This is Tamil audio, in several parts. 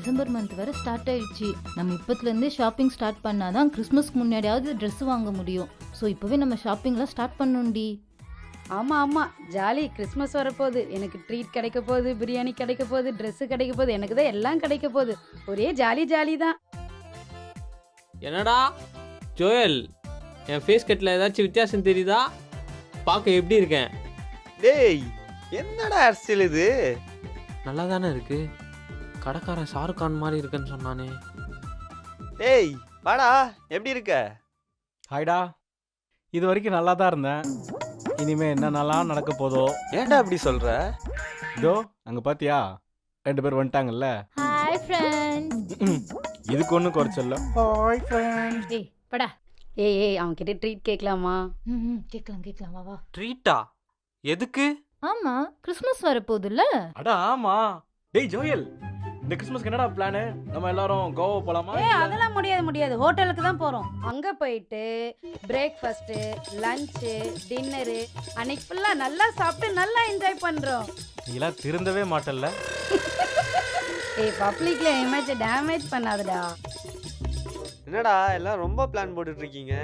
டிசம்பர் மந்த் வரை ஸ்டார்ட் ஆயிடுச்சு. நம்ம இப்பத்துலேருந்தே ஷாப்பிங் ஸ்டார்ட் பண்ணாதான் கிறிஸ்மஸ்க்கு முன்னாடியாவது ட்ரெஸ் வாங்க முடியும். ஸோ இப்போவே நம்ம ஷாப்பிங்லாம் ஸ்டார்ட் பண்ணணும்டி. ஆமா ஆமா. ஜாலி கிறிஸ்மஸ் வரப்போகுது. எனக்கு ட்ரீட் கிடைக்க போகுது பிரியாணி கிடைக்க போகுது Dress கிடைக்க போகுது. எனக்கு தான் எல்லாம் கிடைக்க போகுது. ஒரே ஜாலி ஜாலி தான். என்னடா? ஜோயல் என் ஃபேஸ் கட்டில் ஏதாச்சும் வித்தியாசம் தெரியுதா? பார்க்க எப்படி இருக்கேன்? டேய் என்னடா அரசியல் இது? நல்லா தானே இருக்கு. கடைக்காரன் ஷாருக் கான் மாதிரி இருக்குன்னு சொன்னானே. டேய் வாடா எப்படி இருக்க? ஹாய்டா. இது வரைக்கும் நல்லா தான் இருந்தேன். இனிமே என்னென்னலாம் நடக்க போதோ. ஏன்டா அப்படி சொல்ற? இதோ அங்க பாத்தியா? ரெண்டு பேர் வந்துட்டாங்கல்ல? Hi friends. இதுக்கு ஒன்றும் குறைச்சல ஹாய் ஃப்ரெண்ட்ஸ் ஏய் படா ஏய் ஏய் அவன் கிட்ட ட்ரீட் கேட்கலாமா? ம் கேட்கலாம் கேட்கலாம். வா வா. ட்ரீட்டா எதுக்கு? ஆமா கிறிஸ்மஸ் வரப்போகுதுல்ல. அட ஆமா. டேய் ஜோயல். இந்த கிறிஸ்மஸ்க்கு என்னடா பிளானு நம்ம எல்லாரும் கோவா போலாமா? ஏ அதெல்லாம் முடியாது முடியாது. ஹோட்டலுக்கு தான் போறோம். அங்க போயிட்டு பிரேக்ஃபாஸ்ட் லஞ்சு டின்னரு அன்னைக்கு ஃபுல்லா நல்லா சாப்பிட்டு நல்லா என்ஜாய் பண்றோம். நீலாம் திருந்தவே மாட்டல்ல. ஏய் பப்ளிக்ல இமேஜ் டேமேஜ் பண்ணாதடா. என்னடா எல்லாம் ரொம்ப பிளான் போட்டுட்டு இருக்கீங்க.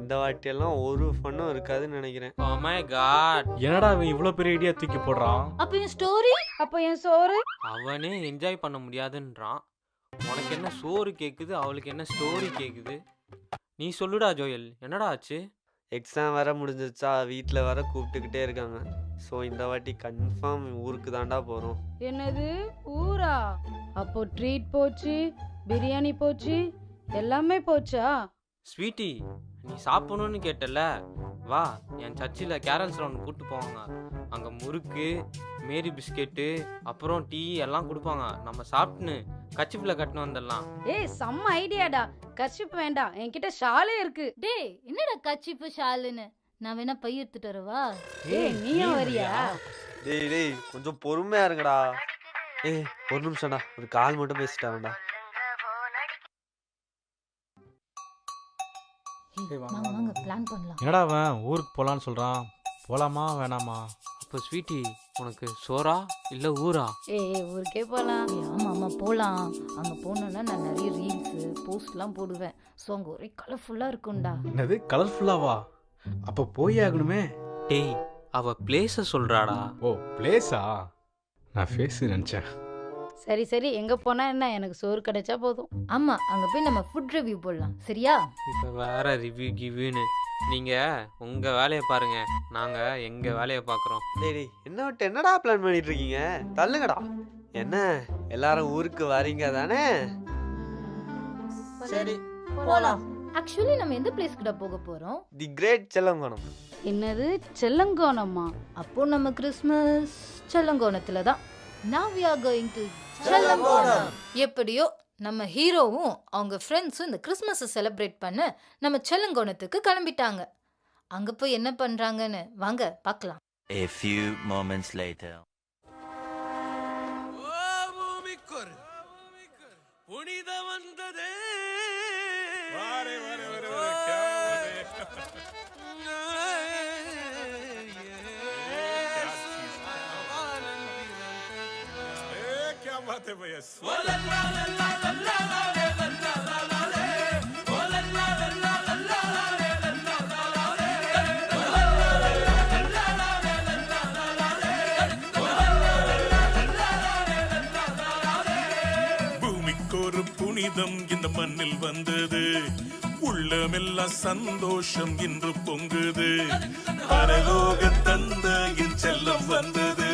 இந்த வாட்டி எல்லாம் ஒரு ஃபன்னும் இருக்காதுன்னு நினைக்கிறேன். ஓ மை காட் என்னடா இவன் இவ்ளோ பெரிய ஐடியா தூக்கி போடுறான்? அப்போ என் ஸ்டோரி அப்போ என் சோறு அவனே என்ஜாய் பண்ண முடியாதுன்றான். உனக்கு என்ன சோறு கேக்குது? அவளுக்கு என்ன ஸ்டோரி கேக்குது? நீ சொல்லுடா ஜோயல். என்னடா ஆச்சு? எக்ஸாம் வேற முடிஞ்சிருச்சா? வீட்டில் வர கூப்பிட்டுக்கிட்டே இருக்காங்க. ஸோ இந்த வாட்டி கன்ஃபார்ம் ஊருக்கு தாண்டா போகிறோம் என்னது? ஊரா? அப்போ ட்ரீட் போச்சு பிரியாணி போச்சு எல்லாமே போச்சா? ஸ்வீட்டி நீ சாப்பிடணும்னு கேட்டல வா என் சர்ச்சில் கேரல்ஸ் ரவுண்ட் கூட்டு போவாங்க. அங்கே முறுக்கு மேரி பிஸ்கெட்டு அப்புறம் டீ எல்லாம் கொடுப்பாங்க. நம்ம சாப்பிட்டுன்னு கச்சிப்பில் கட்டினு வந்துடலாம். ஏய் செம்ம ஐடியாடா. கர்ஷிப் வேண்டாம். என்கிட்ட ஷாலே இருக்கு. டேய் என்னடா கச்சிப்பு ஷாலுன்னு? நான் வேணா பை எடுத்துட்டு வரவா? ஏய் நீயும் வரியா? டேய் டேய் கொஞ்சம் பொறுமையா இருங்கடா. ஏய் ஒரு நிமிஷம்டா. ஒரு கால் மட்டும் பேசிட்டாங்கடா வாங்க, வாங்க பிளான் பண்ணலாம். என்னடா அவன்? ஊருக்கு போலான்னு சொல்றான். போலாமா வேணாமா? அப்போ ஸ்வீட்டி உனக்கு சோறா இல்லை ஊரா? ஏய் ஏய், ஊருக்கே போலாம். ஏய், ஆமா ஆமா போலாம். அங்க போனோம்னா நான் நிறைய ரீல்ஸ் போஸ்ட்லாம் போடுவேன். ஸோ அங்க ஒரே கலர்ஃபுல்லா இருக்கும்டா. என்னது கலர்ஃபுல்லாவா அப்ப போய் ஆகணுமே. டேய் அவ பிளேஸை சொல்றாடா. ஓ பிளேஸா நான் ஃபேஸ் நினைச்சேன். சரி சரி. எங்க போனா என்ன? எனக்கு சோறு கிடைச்சா போதும். ஆமா அங்க போய் நம்ம ஃபுட் ரிவ்யூ போடலாம். சரியா? இப்போ வேற ரிவ்யூ கிவ்யூன்னு நீங்கள் உங்கள் வேலையை பாருங்க. நாங்கள் எங்கள் வேலையை பார்க்குறோம். டேய் டேய். என்ன விட்டு என்னடா பிளான் பண்ணிட்டு இருக்கீங்க தள்ளுங்கடா. என்ன? எல்லாரும் ஊருக்கு வரீங்க தானே? சரி போலாம். ஆக்சுவலி நம்ம எந்த பிளேஸ்க்குடா போக போறோம்? தி கிரேட் செல்லங்கோணம் என்னது? செல்லங்கோணமா? அப்போ நம்ம கிறிஸ்மஸ் செல்லங்கோணத்துல தான். Now we are going to செல்லங்கோணம் எப்படியோ நம்ம ஹீரோவும் அவங்க ஃப்ரெண்ட்ஸும் இந்த கிறிஸ்மஸை செலிப்ரேட் பண்ண நம்ம செல்லங்கோணத்துக்கு கிளம்பிட்டாங்க. அங்க போய் என்ன பண்றாங்கன்னு வாங்க பார்க்கலாம். A few moments later. புனித வந்ததே. Давайте виясню. பூமிக்கொரு புனிதம் இந்த மண்ணில் வந்தது. உள்ளமெல்லாம் சந்தோஷம் இன்று பொங்குது. பரலோக தந்தையின் செல்லம் வந்தது.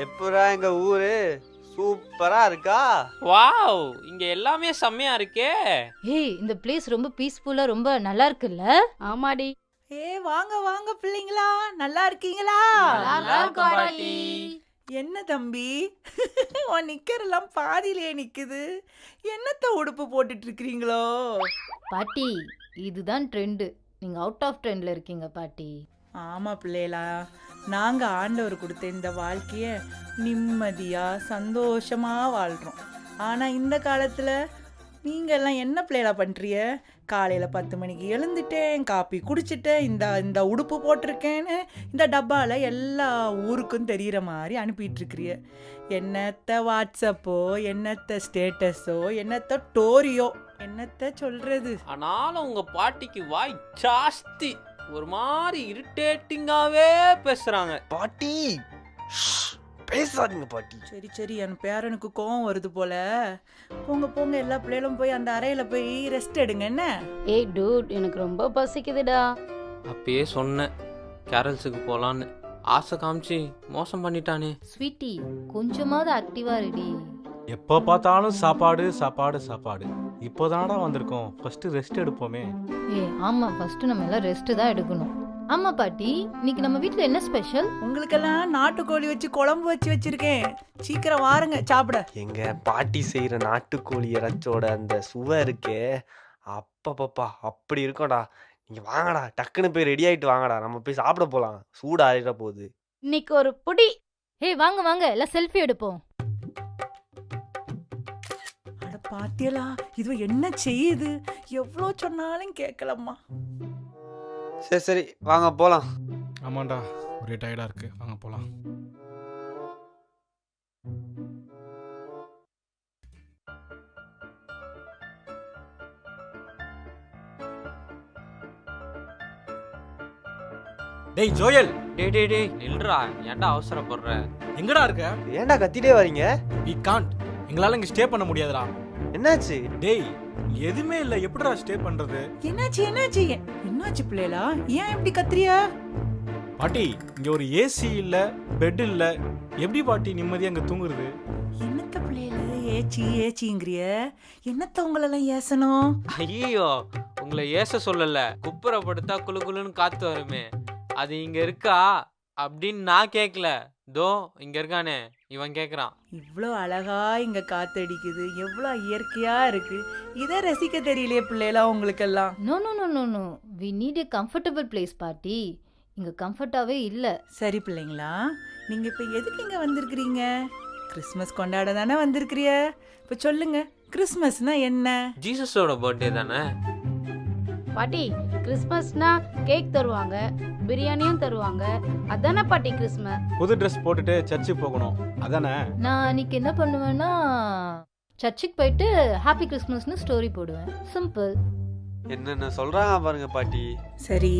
எப்படா எங்க ஊரு? சூப்பரா இருக்கா? வாவ் இங்க எல்லாமே செம்மையா இருக்கே. ஏய் இந்த பிளேஸ் ரொம்ப பீஸ்ஃபுல்லா ரொம்ப நல்லா இருக்குல்ல? ஆமாடி. ஏ வாங்க வாங்க பிள்ளைங்களா. நல்லா இருக்கீங்களா? நல்லா இருக்கோம் பாட்டி. என்ன தம்பி? உன் நிக்கரெல்லாம் பாதியிலே நிக்குது. என்னத்த உடுப்பு போட்டுட்டு இருக்கிறீங்களோ பாட்டி இதுதான் ட்ரெண்டு நீங்க அவுட் ஆஃப் ட்ரெண்ட்ல இருக்கீங்க பாட்டி. ஆமா பிள்ளைகளா. நாங்கள் ஆண்டவர் கொடுத்த இந்த வாழ்க்கையை நிம்மதியாக சந்தோஷமாக வாழ்கிறோம் ஆனால் இந்த காலத்தில் நீங்க எல்லாம் என்ன பிள்ளைகளா பண்ணுறீங்க காலையில் பத்து மணிக்கு எழுந்துட்டேன் காப்பி குடிச்சிட்டேன் இந்த இந்த உடுப்பு போட்டிருக்கேன்னு இந்த டப்பாவில் எல்லா ஊருக்கும் தெரிகிற மாதிரி அனுப்பிட்டுருக்கிறிய என்னத்த வாட்ஸ்அப்போ என்னத்த ஸ்டேட்டஸோ என்னத்த டோரியோ என்னத்த சொல்கிறது ஆனாலும் உங்கள் பாட்டிக்கு வாய் ஜாஸ்தி. ஒரு மாதிரி இரிட்டேட்டிங்காவே பேசுறாங்க. பாட்டி பேசாதீங்க பாட்டி. சரி சரி என் பேரனுக்கு கோவம் வருது போல. போங்க போங்க எல்லா பிள்ளைகளும் போய் அந்த அறையில போய் ரெஸ்ட் எடுங்க என்ன? ஏய் டூட் எனக்கு ரொம்ப பசிக்குதுடா. அப்பயே சொன்னேன் கேரல்ஸுக்கு போலான்னு. ஆசை காமிச்சு மோசம் பண்ணிட்டானே. ஸ்வீட்டி கொஞ்சமாவது ஆக்டிவா ரெடி எப்போ பார்த்தாலும் சாப்பாடு சாப்பாடு சாப்பாடு. இப்போதானடா வந்திருக்கோம். First rest எடுப்போமே. ஏ ஆமா ஃபர்ஸ்ட் நம்ம எல்லாம் ரெஸ்ட் தான் எடுக்கணும். ஆமா பாட்டி இன்னைக்கு நம்ம வீட்ல என்ன ஸ்பெஷல் உங்களுக்கெல்லாம் நாட்டுக்கோழி வச்சு குழம்பு வச்சு வச்சிருக்கேன். சீக்கிரம் வாருங்க சாப்பிட. எங்க பாட்டி செய்யற நாட்டுக்கோழி இறைச்சோட அந்த சுவை இருக்கே. அப்பப்பப்பா அப்படி இருக்கும்டா. நீங்க வாங்கடா டக்குன்னு போய் ரெடி ஆயிட்டு வாங்கடா. நம்ம போய் சாப்பிட போலாம். சூடு ஆறிட போகுது. இன்னைக்கு ஒரு புடி. ஏய் வாங்க வாங்க எல்லாம் செல்ஃபி எடுப்போம். பாத்தியலா இது என்ன செய்யுது? எவ்வளோ சொன்னாலும் கேட்கலம்மா சரி சரி வாங்க போலாம். ஆமாண்டா ஒரே டயர்டா இருக்கு. வாங்க போலாம். டேய் ஜோயல். டேய் டேய் டேய் நில்றா. ஏன்டா அவசரப்படுற? எங்கடா இருக்க? ஏன்டா கத்திட்டே வரீங்க வி காண்ட் எங்களால இங்க ஸ்டே பண்ண முடியாதுடா. என்னாச்சு? டேய் எதுவுமே இல்ல. எப்படிடா ஸ்டே பண்றது? என்னாச்சு என்னாச்சு? என்னாச்சு பிள்ளைகளா? ஏன் இப்படி கத்துறியா? பாட்டி இங்க ஒரு ஏசி இல்ல பெட் இல்ல. எப்படி பாட்டி நிம்மதியா அங்க தூங்குறது? என்னத்த பிள்ளைகள ஏச்சி ஏச்சிங்கிறிய? என்னத்த உங்களெல்லாம் ஏசணும்? ஐயோ உங்களை ஏச சொல்லல. குப்புற படுத்தா குளு குளுன்னு காத்து வருமே. அது இங்க இருக்கா? அப்படின்னு நான் கேட்கல தோ இங்க இருக்கானே. இவன் கேக்குறான். இவ்வளோ அழகா இங்க காத்தடிக்குது. எவ்வளோ இயற்கையா இருக்கு. இதை ரசிக்க தெரியலையே பிள்ளைகளா உங்களுக்கெல்லாம். No no no no no. We need a comfortable place பாட்டி. இங்க கம்ஃபர்ட்டாவே இல்ல. சரி பிள்ளைங்களா நீங்க இப்ப எதுக்கு இங்க வந்திருக்கிறீங்க? கிறிஸ்மஸ் கொண்டாட தானே வந்திருக்கிறிய? இப்ப சொல்லுங்க கிறிஸ்மஸ்னா என்ன? ஜீசஸோட பர்த்டே தானே? பாட்டி கிறிஸ்மஸ்னா கேக் தருவாங்க பிரியாணியும் தருவாங்க. அதானே பாட்டி கிறிஸ்மஸ் புது ட்ரெஸ் போட்டுட்டு சர்ச்சுக்கு போகணும். அதானே? நான் அன்னைக்கு என்ன பண்ணுவேன்னா சர்ச்சுக்கு போயிட்டு ஹாப்பி கிறிஸ்மஸ்னு ஸ்டோரி போடுவேன். சிம்பிள் என்னென்ன சொல்றாங்க பாருங்க பாட்டி. சரி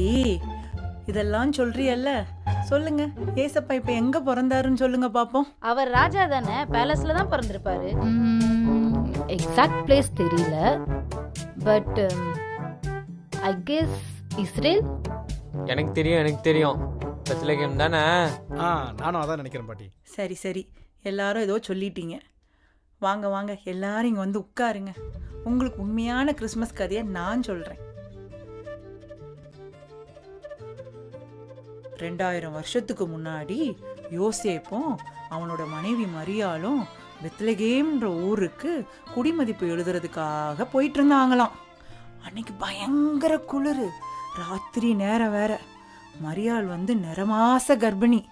இதெல்லாம் சொல்றியல்ல. சொல்லுங்க. ஏசப்பா இப்ப எங்க பிறந்தாருன்னு சொல்லுங்க பாப்போம். அவர் ராஜா தானே? பேலஸ்ல தான் பிறந்திருப்பாரு. எக்ஸாக்ட் பிளேஸ் தெரியல. பட் ஐ கெஸ் இஸ்ரேல் எனக்கு தெரியும் எனக்கு தெரியும். பெத்லகேம் தானே? ஆ நானும் அதான் நினைக்கிறேன் பாட்டி. சரி சரி. எல்லாரும் ஏதோ சொல்லிட்டீங்க. வாங்க வாங்க. எல்லாரும் இங்க வந்து உட்காருங்க. உங்களுக்கு உண்மையான கிறிஸ்மஸ் கதையை நான் சொல்றேன். ரெண்டாயிரம் வருஷத்துக்கு முன்னாடி யோசேப்பும் அவனோட மனைவி மரியாளும் பெத்லகேம்ன்ற ஊருக்கு குடிமதிப்பு எழுதுறதுக்காக போயிட்டு இருந்தாங்களாம். அன்னைக்கு பயங்கர குளிர். ராத்திரி நேரம் வேற. மரியாள் வந்து நிறமாச கர்ப்பிணி.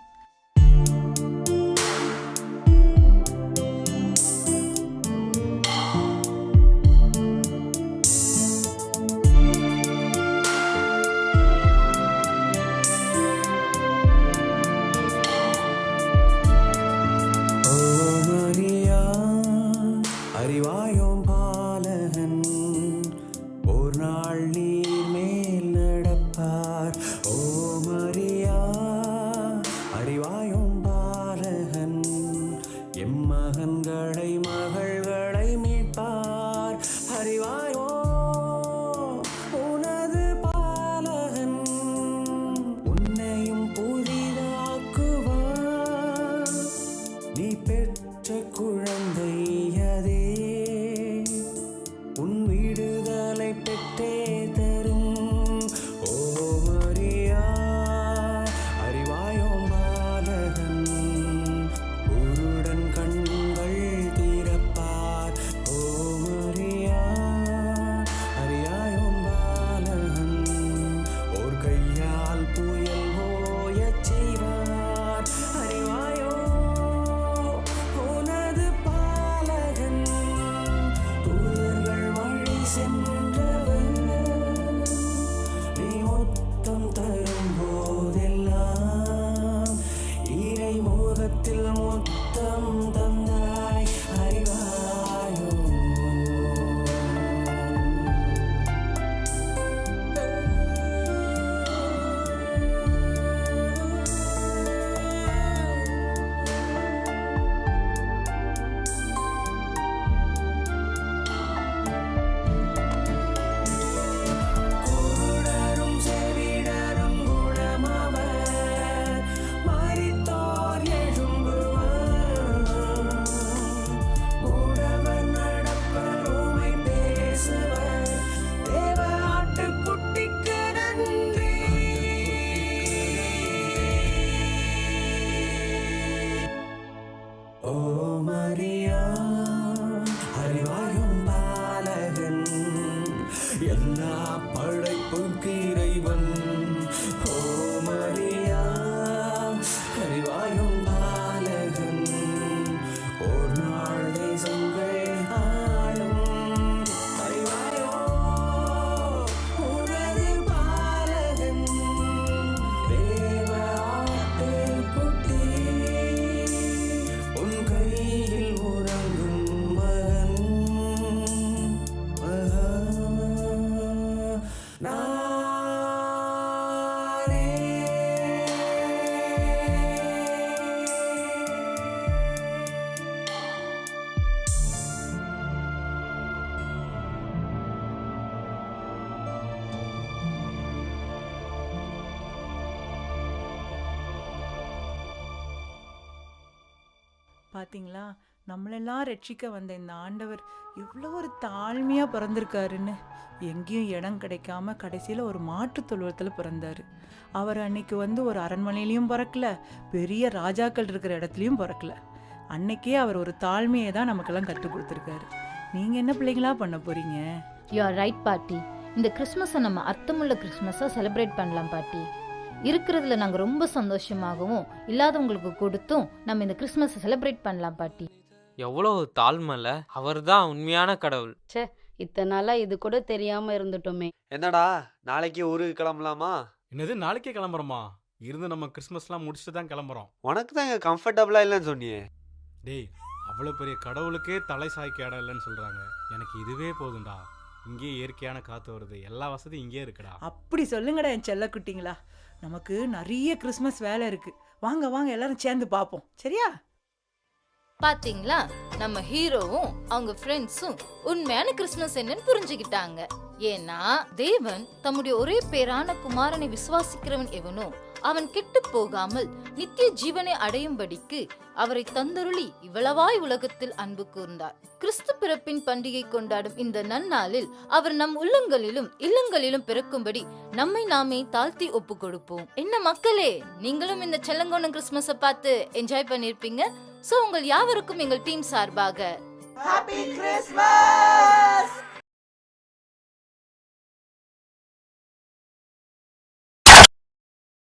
ти. பார்த்தீங்களா நம்மளெல்லாம் ரட்சிக்க வந்த இந்த ஆண்டவர் எவ்வளோ ஒரு தாழ்மையாக பிறந்திருக்காருன்னு. எங்கேயும் இடம் கிடைக்காம கடைசியில் ஒரு மாற்றுத் தொழுவத்தில் பிறந்தாரு. அவர் அன்னைக்கு வந்து ஒரு அரண்மனையிலையும் பிறக்கல பெரிய ராஜாக்கள் இருக்கிற இடத்துலையும் பிறக்கல. அன்னைக்கே அவர் ஒரு தாழ்மையை தான் நமக்கெல்லாம் கற்றுக் கொடுத்துருக்காரு. நீங்கள் என்ன பிள்ளைங்களா பண்ண போகிறீங்க யூ ஆர் ரைட் பாட்டி. இந்த கிறிஸ்மஸை நம்ம அர்த்தமுள்ள கிறிஸ்மஸாக செலிப்ரேட் பண்ணலாம் பாட்டி. இருக்கிறதுல நாங்கள் ரொம்ப சந்தோஷமாகவும் இல்லாதவங்களுக்கு கொடுத்தும் நம்ம இந்த கிறிஸ்மஸை செலிப்ரேட் பண்ணலாம் பாட்டி. எவ்வளோ தாழ்மைல. அவர் தான் உண்மையான கடவுள். இத்தனை நாளா இது கூட தெரியாம இருந்துட்டோமே. என்னடா நாளைக்கே ஊருக்கு கிளம்பலாமா? என்னது நாளைக்கே கிளம்புறோமா? இருந்து நம்ம கிறிஸ்மஸ்லாம் முடிச்சுட்டு தான் கிளம்புறோம். உனக்கு தான் இங்கே கம்ஃபர்டபுளாக இல்லைன்னு சொன்னியே. டேய் அவ்வளோ பெரிய கடவுளுக்கே தலை சாய்க்க இடம் இல்லைன்னு சொல்கிறாங்க எனக்கு இதுவே போதும்டா. இங்கேயே இயற்கையான காற்று வருது. எல்லா வசதியும் இங்கேயே இருக்குடா. அப்படி சொல்லுங்கடா என் செல்ல குட்டிங்களா. நமக்கு நிறைய கிறிஸ்மஸ் வேலை இருக்கு. வாங்க வாங்க எல்லாரும் சேர்ந்து பார்ப்போம் சரியா? பாத்தீங்களா? நம்ம ஹீரோவும் அவங்க ஃப்ரெண்ட்ஸும் உண்மையான கிறிஸ்மஸ் என்னன்னு புரிஞ்சுக்கிட்டாங்க. ஏன்னா தேவன் தம்முடைய ஒரே பேரான குமாரனை விசுவாசிக்கிறவன் எவனோ அவன் கெட்டு போகாமல் நித்திய ஜீவனை அடையும்படிக்கு அவரை தந்தருளி இவ்வளவாய் உலகத்தில் அன்பு கூர்ந்தார். கிறிஸ்து பிறப்பின் பண்டிகை கொண்டாடும் இந்த நன்னாளில் அவர் நம் உள்ளங்களிலும் இல்லங்களிலும் பிறக்கும்படி நம்மை நாமே தாழ்த்தி ஒப்பு கொடுப்போம். என்ன மக்களே நீங்களும் இந்த செல்லங்கோணம் கிறிஸ்துமஸை பார்த்து என்ஜாய் பண்ணிருப்பீங்க. சோ உங்கள் யாவருக்கும் எங்கள் டீம் சார்பாக ஹாப்பி கிறிஸ்மஸ்